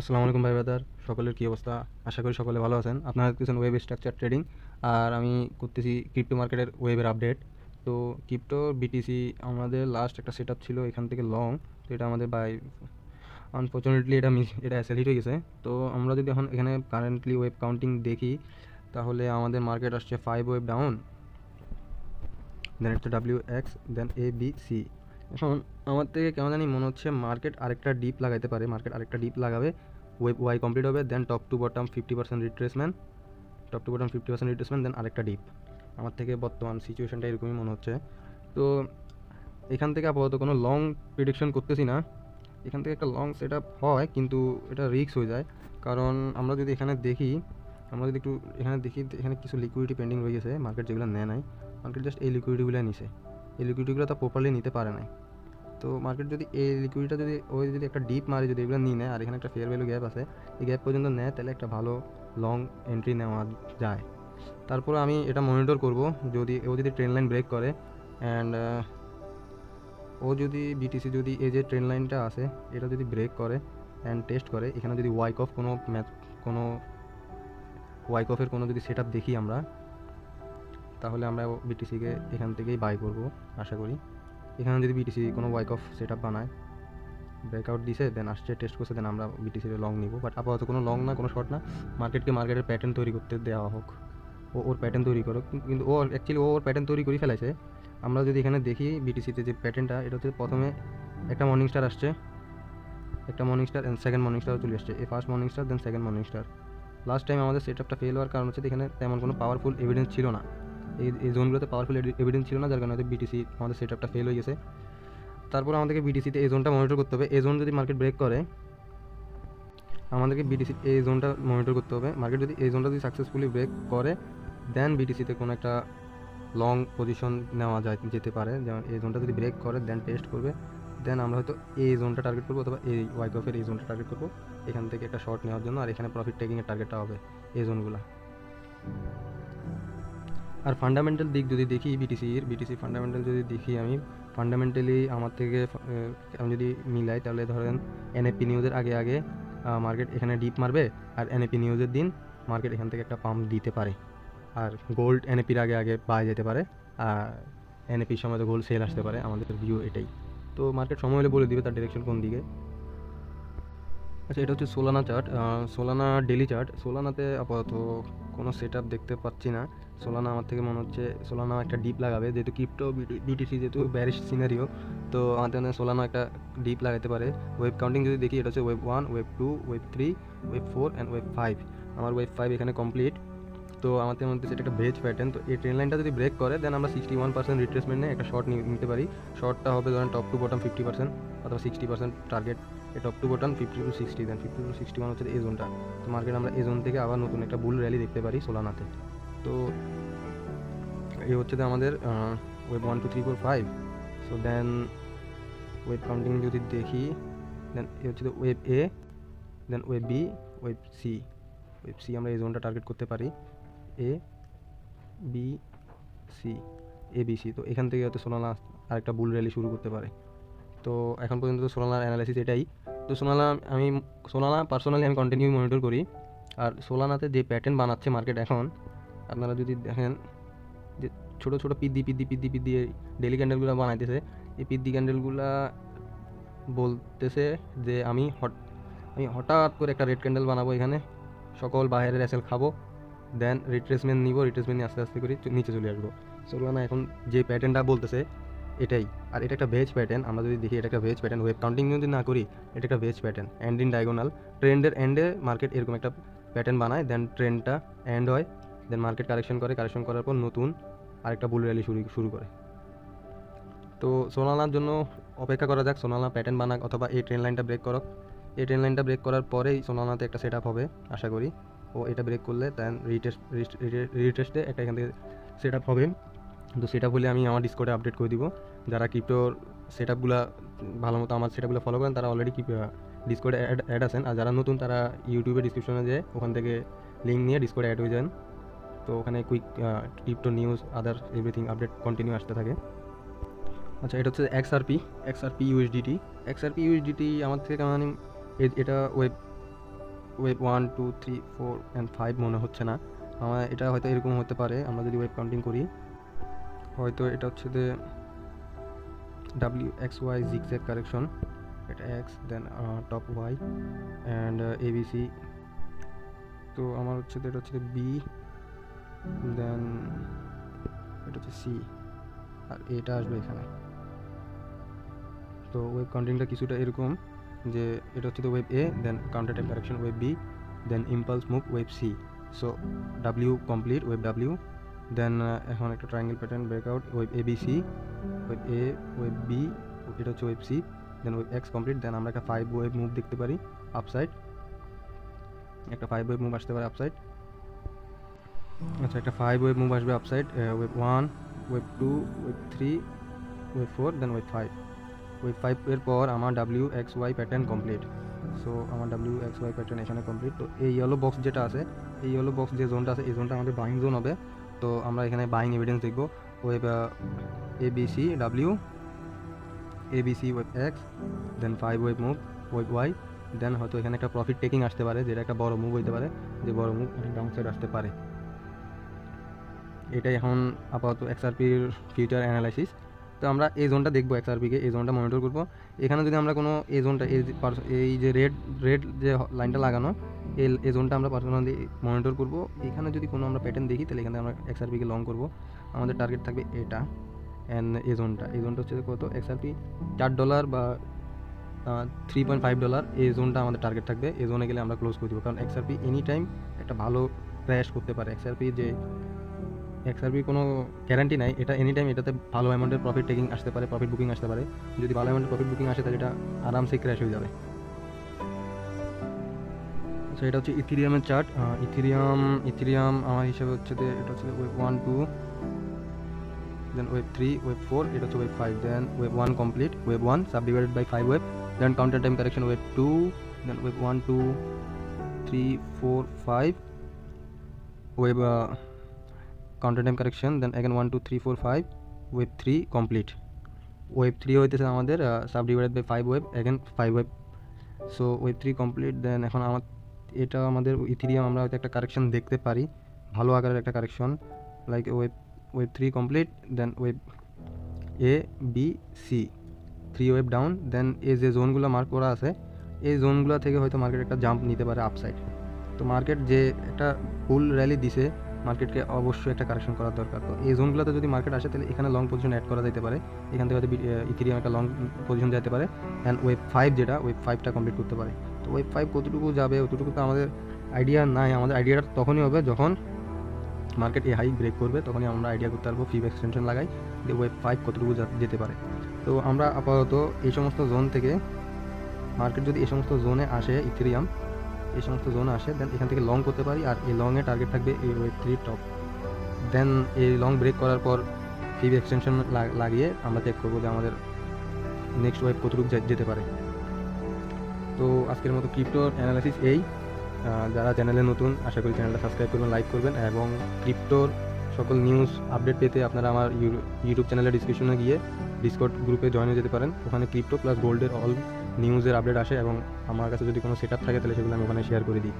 আসসালামু আলাইকুম ভাই ব্রাদার, সকলের কী অবস্থা? আশা করি সকলে ভালো আছেন। আপনারা দেখতেছেন ওয়েব স্ট্রাকচার ট্রেডিং, আর আমি করতেছি ক্রিপ্টো মার্কেটের ওয়েবের আপডেট। তো ক্রিপ্টো বিটিসি আমাদের লাস্ট একটা সেট ছিল এখান থেকে লং তো এটা আমাদের বাই আনফর্চুনেটলি এটা মিস এটা অ্যাসেল হিট হয়ে গেছে। তো আমরা যদি এখন এখানে কারেন্টলি ওয়েব কাউন্টিং দেখি, তাহলে আমাদের মার্কেট আসছে ফাইভ ওয়েব ডাউন দেন হচ্ছে W X then A B C এখন আমার থেকে কেমন জানি মনে হচ্ছে মার্কেট আরেকটা ডিপ লাগাইতে পারে মার্কেট আরেকটা ডিপ লাগাবে। ওয়েব ওয়াই কমপ্লিট হবে then top to bottom fifty percent retracement top to bottom fifty percent retracement then আরেকটা ডিপ আমার থেকে বর্তমান সিচুয়েশনটা এরকমই মনে হচ্ছে। তো এখান থেকে আপাতত কোনো লং প্রিডিকশন করতেছি না। এখান থেকে একটা লং সেট হয়, কিন্তু এটা রিস্ক হয়ে যায়। কারণ আমরা যদি এখানে দেখি, আমরা যদি একটু এখানে দেখি, এখানে কিছু লিকুইডিটি পেন্ডিং রয়ে গেছে মার্কেট যেগুলো নেয় নাই মার্কেট জাস্ট এই লিকুইডিটিগুলো নিছে। এই লিকুইডিটিগুলো তো প্রপারলি নিতে পারে নাই। তো মার্কেট যদি এই লিকুইডিটা যদি, ওই যদি একটা ডিপ মারে, যদি এগুলো নিয়ে নেয়, আর এখানে একটা ফেয়ার ভ্যালু গ্যাপ আছে, এই গ্যাপ পর্যন্ত নেয়, তাহলে একটা ভালো লং এন্ট্রি নেওয়া যায়। তারপরে আমি এটা মনিটর করব, যদি ও যদি ট্রেন লাইন ব্রেক করে অ্যান্ড ও যদি বিটিসি যদি এই যে ট্রেন লাইনটা আছে, এটা যদি ব্রেক করে অ্যান্ড টেস্ট করে, এখানে যদি ওয়াইক অফ কোনো ম্যাথ কোনো ওয়াইক অফের কোনো যদি সেট দেখি আমরা, তাহলে আমরা বিটিসিকে এখান থেকেই বাই করব, আশা করি। এখানে যদি বিটিসি কোনো ওয়াইক অফ সেট আপ বানায় ব্রেকআউট দিছে দেন আসছে টেস্ট করছে দেন আমরা বিটিসির লং নিব। বাট আপাতত কোনো লং না, কোনো শর্ট না মার্কেটকে মার্কেটের প্যাটার্ন তৈরি করতে দেওয়া হোক। ও, ওর প্যাটার্ন তৈরি করুক। কিন্তু ও অ্যাকচুয়ালি ও ওর প্যাটার্ন তৈরি করে ফেলেছে আমরা যদি এখানে দেখি বিটিসিতে যে প্যাটার্নটা এটা হচ্ছে প্রথমে একটা মর্নিং স্টার আসছে। একটা morning star and second morning star চলে আসছে। এই first morning star then second morning star last time আমাদের সেট আপটা ফেল হওয়ার কারণ হচ্ছে এখানে তেমন কোনো পাওয়ারফুল এভিডেন্স ছিল না। এই এই জোনগুলোতে পাওয়ারফুল এভিডেন্স ছিল না, যার কারণে হয়তো বিটিসি আমাদের সেট আপটা ফেল হয়ে গেছে। তারপর আমাদেরকে বিটিসিতে এই জোনটা মনিটর করতে হবে। এই জোন যদি মার্কেট ব্রেক করে, আমাদেরকে বিটিসি এই জোনটা মনিটর করতে হবে। মার্কেট যদি এই জোনটা যদি সাকসেসফুলি ব্রেক করে দেন বিটিসিতে কোনো একটা লং পজিশন নেওয়া যায়, যেতে পারে। যেমন এই জোনটা যদি ব্রেক করে দেন টেস্ট করবে দেন আমরা হয়তো এই জোনটা টার্গেট করব, অথবা এই ওয়াইক অফের এই জোনটা টার্গেট করব। এখান থেকে একটা শর্ট নেওয়ার জন্য, আর এখানে প্রফিট টেকিংয়ের টার্গেটটা হবে এই জোনগুলো আর ফান্ডামেন্টাল দিক যদি দেখি বিটিসির বিটিসি ফান্ডামেন্টাল যদি দেখি আমি ফান্ডামেন্টালি আমার থেকে আমি যদি মিলাই, তাহলে ধরেন এনএপি নিউজের আগে আগে মার্কেট এখানে ডিপ মারবে, আর এনএপি নিউজের দিন মার্কেট এখান থেকে একটা পাম্প দিতে পারে। আর গোল্ড এনএপির আগে আগে পাওয়া যেতে পারে, আর এনএপির সময় তো গোল্ড সেল আসতে পারে, আমাদের ভিউ এটাই। তো মার্কেট সময় হলে বলে দিবে তার ডিরেকশন কোন দিকে। আচ্ছা এটা হচ্ছে Solana chart Solana daily chart সোলানাতে আপাতত কোনো সেট দেখতে পাচ্ছি না। সোলানা আমার থেকে মনে হচ্ছে সোলানা একটা ডিপ লাগাবে, যেহেতু ক্রিপ্টো বিটিসি যেহেতু ব্যারিশ সিনারিও তো আমাদের সোলানা একটা ডিপ লাগাতে পারে। ওয়েব কাউন্টিং যদি দেখি, এটা হচ্ছে wave one wave two wave three wave four and wave five আমার ওয়েব ফাইভ এখানে কমপ্লিট তো আমাদের মধ্যে সেটা একটা ভেজ প্যাটার্ন তো এই ট্রেন লাইনটা যদি ব্রেক করে দেন আমরা সিক্সটি ওয়ান পার্সেন্ট রিট্রেসমেন্ট নিয়ে একটা শর্ট নিতে পারি। শর্টটা হবে ধরেন top to bottom fifty percent অথবা সিক্সটি পার্সেন্ট টার্গেট এই top to fifty to sixty then fifty to sixty one হচ্ছে এই জোনটা তো মার্কেট আমরা এই জোন থেকে আবার নতুন একটা বুল র্যালি দেখতে পারি সোলানাতে তো এই হচ্ছে আমাদের wave one two three four five so then wave counting যদি দেখি দেন এ হচ্ছে wave A then wave B wave C wave C আমরা এই জোনটা টার্গেট করতে পারি। A B C A B C তো এখান থেকে হয়তো সোনালা আরেকটা বুল র্যালি শুরু করতে পারে। তো এখন পর্যন্ত তো সোনালার অ্যানালাইসিস এটাই। তো সোনালা আমি সোনালা পার্সোনালি আমি কন্টিনিউ মনিটর করি। আর সোলানাতে যে প্যাটার্ন বানাচ্ছে মার্কেট এখন, আপনারা যদি দেখেন যে ছোটো ছোটো পিদ্দি পিদ্দি পিদ্দি পিদ্দি ডেলি ক্যান্ডেলগুলো বানাইতেছে, এই পিদ্দি ক্যান্ডেলগুলা বলতেছে যে আমি হট, আমি হঠাৎ করে একটা রেড ক্যান্ডেল বানাবো এখানে, সকল বাইরের অ্যাসেল খাব দেন রিট্রেসমেন্ট নিব রিট্রেসমেন্ট নিয়ে আস্তে আস্তে করে নিচে চলে আসব। সোলানা এখন যে প্যাটার্নটা বলতেছে এটাই। আর এটা একটা ভেজ প্যাটার্ন আমরা যদি দেখি এটা একটা ভেজ প্যাটার্ন ওয়েব কাউন্টিং যদি না করি, এটা একটা wedge pattern and in diagonal ট্রেন্ডের এন্ডে মার্কেট এরকম একটা প্যাটার্ন বানায় দেন ট্রেন্ডটা এন্ড হয় দেন মার্কেট কারেকশন করে কারেকশন করার পর নতুন আরেকটা বুল র্যালি শুরু শুরু করে। তো সোনালার জন্য অপেক্ষা করা যাক, সোনালা প্যাটার্ন বানাক অথবা এই ট্রেন লাইনটা ব্রেক করক। এই ট্রেন লাইনটা ব্রেক করার পরেই সোনালাতে একটা সেট আপ হবে, আশা করি। ও এটা ব্রেক করলে দেন রিটেস্ট রিটেস্টে একটা এখান থেকে সেট আপ হবে। তো সেট আপ হলে আমি আমার ডিসকোডে আপডেট করে দিব। যারা ক্রিপ্টোর সেট আপগুলো ভালো মতো আমার সেট আপগুলো ফলো করেন, তারা অলরেডি কি ডিসকোডে অ্যাড অ্যাড আছেন। আর যারা নতুন, তারা ইউটিউবে ডিসক্রিপশনে যেয়ে ওখান থেকে লিঙ্ক নিয়ে ডিসকোডে অ্যাড হয়ে যান। তো ওখানে quick crypto news other everything update continue আসতে থাকে। আচ্ছা এটা হচ্ছে XRP XRP USDT XRP USDT আমার থেকে কেমন এটা wave wave one two three four and five মনে হচ্ছে না। আমার এটা হয়তো এরকম হতে পারে, আমরা যদি ওয়েব কাউন্টিং করি। হয়তো এটা হচ্ছে যে W X Y zigzag correction এটা X then top Y and ABC তো আমার হচ্ছে যে এটা হচ্ছে বি দেন এটা হচ্ছে সি আর এটা আসবে এখানে। তো ওয়েব কাউন্টিংটা কিছুটা এরকম যে এটা হচ্ছে তো wave A then counter type correction wave B then impulse move wave C so W complete wave W then এখন একটা triangle pattern breakout wave A B C wave A wave B এটা হচ্ছে wave C then wave X complete then আমরা একটা five wave move দেখতে পারি upside একটা five wave move আসতে পারে আপসাইড আচ্ছা একটা ফাইভ ওয়েব মুভ আসবে upside wave one wave two wave three wave four then wave five wave five এর পর আমার W X Y pattern complete so আমার ডাব্লিউ এক্স ওয়াই প্যাটার্ন এখানে কমপ্লিট তো এই ইয়েলো বক্স যেটা আছে, এই ইয়েলো বক্স যে জোনটা আছে, এই জোনটা আমাদের বাইং জোন হবে। তো আমরা এখানে বাইং এভিডেন্স দেখব। Wave A B C W A B C wave X then five wave move wave Y then হয়তো এখানে একটা প্রফিট টেকিং আসতে পারে, যেটা একটা বড় মুভ হইতে পারে, যে বড় মুভ ডাউন সাইড আসতে পারে। এটাই এখন আপাতত এক্সআরপির ফিউচার অ্যানালাইসিস তো আমরা এই জোনটা দেখব এক্সআরপিকে এই জোনটা মনিটর করব। এখানে যদি আমরা কোনো এই জোনটা এই যে রেড রেড যে লাইনটা লাগানো এই এই জোনটা আমরা পার্সোনালি মনিটর করব। এখানে যদি কোনো আমরা প্যাটার্ন দেখি, তাহলে এখানে আমরা এক্সআরপিকে লং করব। আমাদের টার্গেট থাকবে এটা অ্যান্ড এই জোনটা এই জোনটা হচ্ছে কত? এক্সআরপি চার ডলার বা থ্রি পয়েন্ট ফাইভ ডলার এই জোনটা আমাদের টার্গেট থাকবে। এই জোনে গেলে আমরা ক্লোজ করে দেবো। কারণ এক্সআরপি এনি টাইম একটা ভালো ক্র্যাশ করতে পারে। এক্সআরপি যে এক্সআরপি কোনো গ্যারান্টি নাই। এটা এনি টাইম এটাতে ভালো অ্যামাউন্টের প্রফিট টেকিং আসতে পারে প্রফিট বুকিং আসতে পারে। যদি ভালো অ্যামাউন্টের প্রফিট বুকিং আসে, তাহলে এটা আরামসে ক্র্যাশ হয়ে যাবে। সো এটা হচ্ছে ইথিরিয়ামের চার্ট। ইথিরিয়াম ইথিরিয়াম, আমার হিসাবে হচ্ছে যে এটা হচ্ছে wave one two then wave three wave four এটা হচ্ছে wave five then wave one complete wave one subdivided by five wave then counter time correction wave two then wave one two three four five wave counter time correction then again one two three four five wave three complete wave three হইতেছে আমাদের subdivided by five wave again five wave so wave three complete then এখন আমার এটা আমাদের ethereum আমরা হয়তো একটা correction দেখতে পারি। ভালো আকারের একটা correction like wave wave three complete then wave A B C three wave down then এই যে জোনগুলো মার্ক করা আছে, এই জোনগুলো থেকে হয়তো মার্কেট একটা জাম্প নিতে পারে আপসাইড তো মার্কেট যে একটা ফুল র্যালি দিছে মার্কেটকে অবশ্যই একটা কারেকশন করার দরকার। তো এই জোনগুলোতে যদি মার্কেট আসে, তাহলে এখানে লং পজিশন অ্যাড করা যেতে পারে। এখান থেকে হয়তো ইথিরিয়াম একটা লং পজিশন যেতে পারে। অ্যান্ড ওয়েব ফাইভ যেটা ওয়েব ফাইভটা কমপ্লিট করতে পারে। তো ওয়েব ফাইভ কতটুকু যাবে, অতটুকু তো আমাদের আইডিয়া নাই। আমাদের আইডিয়াটা তখনই হবে যখন মার্কেট এ হাই ব্রেক করবে, তখনই আমরা আইডিয়া করতে পারব ফিব এক্সটেনশন লাগাই যে ওয়েব ফাইভ কতটুকু যেতে পারে। তো আমরা আপাতত এই সমস্ত জোন থেকে মার্কেট যদি এই সমস্ত জোনে আসে ইথেরিয়াম এই সমস্ত জোনে আসে দেন এখান থেকে লং করতে পারি, আর এই লংয়ে টার্গেট থাকবে এই ওয়েব থ্রি টপ দেন এই লং ব্রেক করার পর ফিব এক্সটেনশন লাগিয়ে আমরা চেক করব যে আমাদের নেক্সট ওয়েব কতটুকু যেতে পারে। তো আজকের মতো ক্রিপ্টোর অ্যানালাইসিস এই। যারা চ্যানেলে নতুন, আশা করি চ্যানেলটা সাবস্ক্রাইব করবেন লাইক করবেন এবং ক্রিপ্টোর সকল নিউজ আপডেট পেতে আপনারা আমার ইউ- ইউটিউব চ্যানেলের ডিসক্রিপশনে গিয়ে ডিসকর্ড গ্রুপে জয়েন হয়ে যেতে পারেন। ওখানে ক্রিপ্টো প্লাস গোল্ডের অল নিউজের আপডেট আসে এবং আমার কাছে যদি কোনো সেট থাকে তাহলে সেগুলো আমি ওখানে শেয়ার করে দিই।